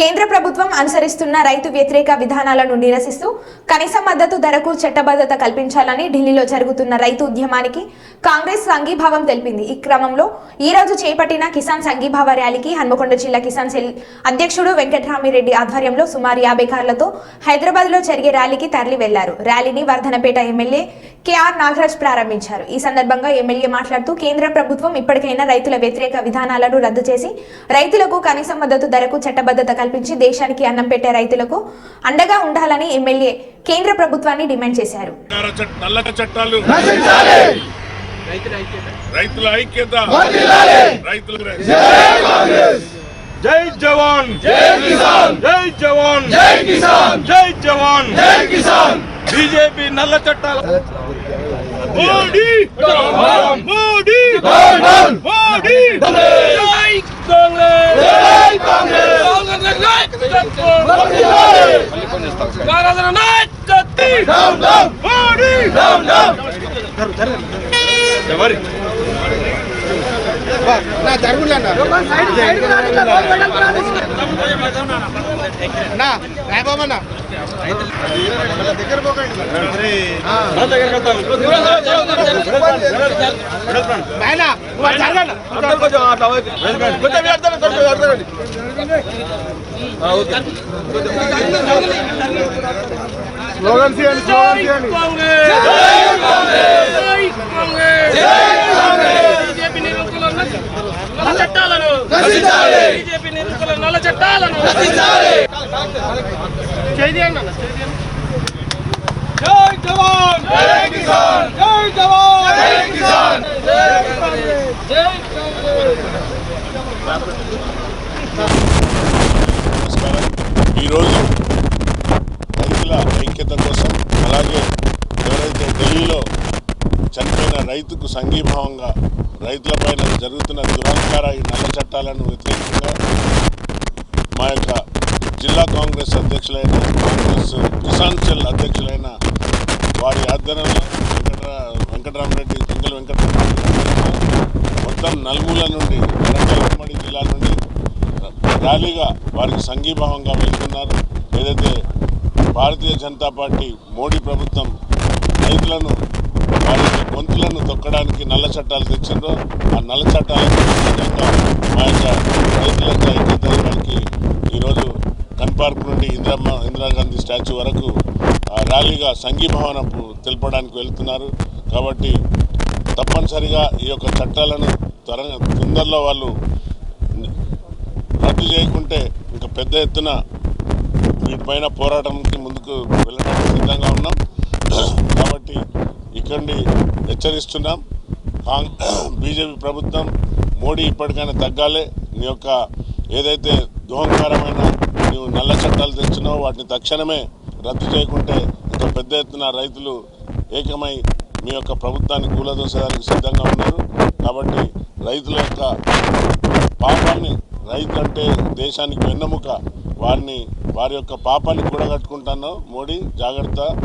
కేంద్ర ప్రభుత్వం అనుసరిస్తున్న రైతు వ్యతిరేక విధానాలను నిరసిస్తూ కనీస మద్దతు ధరకు చట్టబద్ధత కల్పించాలని ఢిల్లీలో జరుగుతున్న రైతు ఉద్యమానికి కాంగ్రెస్ సంఘీభావం తెలిపింది. ఈ క్రమంలో ఈ రోజు చేపట్టిన కిసాన్ సంఘీభావ ర్యాలీకి హన్మకొండ జిల్లా కిసాన్ సెల్ అధ్యక్షుడు వెంకటరామిరెడ్డి ఆధ్వర్యంలో సుమారు యాభై కార్లతో హైదరాబాద్లో జరిగే ర్యాలీకి తరలి వెళ్ళారు ర్యాలీని వర్ధనపేట ఎమ్మెల్యే కేఆర్ నాగరాజ్ ప్రారంభించారు. ఈ సందర్భంగా ఎమ్మెల్యే మాట్లాడుతూ కేంద్ర ప్రభుత్వం ఇప్పటికైనా రైతుల వ్యతిరేక విధానాలను రద్దు చేసి రైతులకు కనీస మద్దతు ధరకు చట్టబద్ధత కల్పించి దేశానికి అన్నం పెట్టే రైతులకు అండగా ఉండాలని ఎమ్మెల్యే కేంద్ర ప్రభుత్వాన్ని డిమాండ్ చేశారు. రైతుల ఐక్యత. రైతుల జై జవాన్. జై కిసాన్! జై జవాన్. జై కిసాన్! జై జవాన్. జై కిసాన్! బీజేపీ నల్ల చట్టాల మోడీ మోడీ మోడీ ఎవరి నా జరుగులన్నా నా రాయబాబన్నా దగ్గర పోకండి జరగండి స్లోగన్స్ ఇవ్వండి నిరుకుల నల్ల చట్టాలను బీజేపీ నిరుకుల నల్ల చట్టాలను జై జవాన్! జై కిసాన్! జై జవాన్! జై కిసాన్! జై నమస్కారం. ఈరోజు రైతుల ఐక్యత కోసం అలాగే ఎవరైతే ఢిల్లీలో చనిపోయిన రైతుకు సంఘీభావంగా రైతులపైన జరుగుతున్న దురహంకార ఈ నల్ల చట్టాలను వ్యతిరేకంగా మా యొక్క జిల్లా కాంగ్రెస్ అధ్యక్షులైన కాంగ్రెస్ కిసాన్ సెల్ అధ్యక్షులైన వారి ఆధ్వర్యంలో వెంకటరా వెంకటరామరెడ్డి తంగల్ వెంకటరామరెడ్డి మొత్తం నలుమూల నుండి వరంగల్ ఉమ్మడి జిల్లా నుండి ర్యాలీగా వారికి సంఘీభావంగా వెళ్తున్నారు. ఏదైతే భారతీయ జనతా పార్టీ మోడీ ప్రభుత్వం రైతులను వారి గొంతులను తొక్కడానికి నల్ల చట్టాలు తెచ్చిందో ఆ నల్ల చట్టాలకు మా యొక్క రైతుల యొక్క ఐక్యత వాళ్ళకి ఈరోజు కన్పార్క్ నుండి ఇందిరమ్మ ఇందిరాగాంధీ స్టాచ్యూ వరకు ఆ ర్యాలీగా సంఘీభావన తెలపడానికి వెళ్తున్నారు. కాబట్టి తప్పనిసరిగా ఈ యొక్క చట్టాలను త్వర తొందరలో వాళ్ళు రద్దు చేయకుంటే ఇంకా పెద్ద ఎత్తున వీటిపైన పోరాటానికి ముందుకు వెళ్ళడానికి సిద్ధంగా ఉన్నాం. కాబట్టి ఇక్కడి హెచ్చరిస్తున్నాం. కాంగ్ బీజేపీ ప్రభుత్వం మోడీ ఇప్పటికైనా తగ్గాలి. నీ యొక్క ఏదైతే దోహంకారమైన నీవు నల్ల చట్టాలు తెచ్చినావో వాటిని తక్షణమే రద్దు చేయకుంటే ఇంత పెద్ద ఎత్తున రైతులు ఏకమై మీ యొక్క ప్రభుత్వాన్ని కూలదోసేదానికి సిద్ధంగా ఉన్నారు. కాబట్టి రైతుల యొక్క పాపాన్ని రైతు అంటే దేశానికి వెన్నెముక. వారిని వారి యొక్క పాపాన్ని కూడగట్టుకుంటున్నావు మోడీ జాగ్రత్త.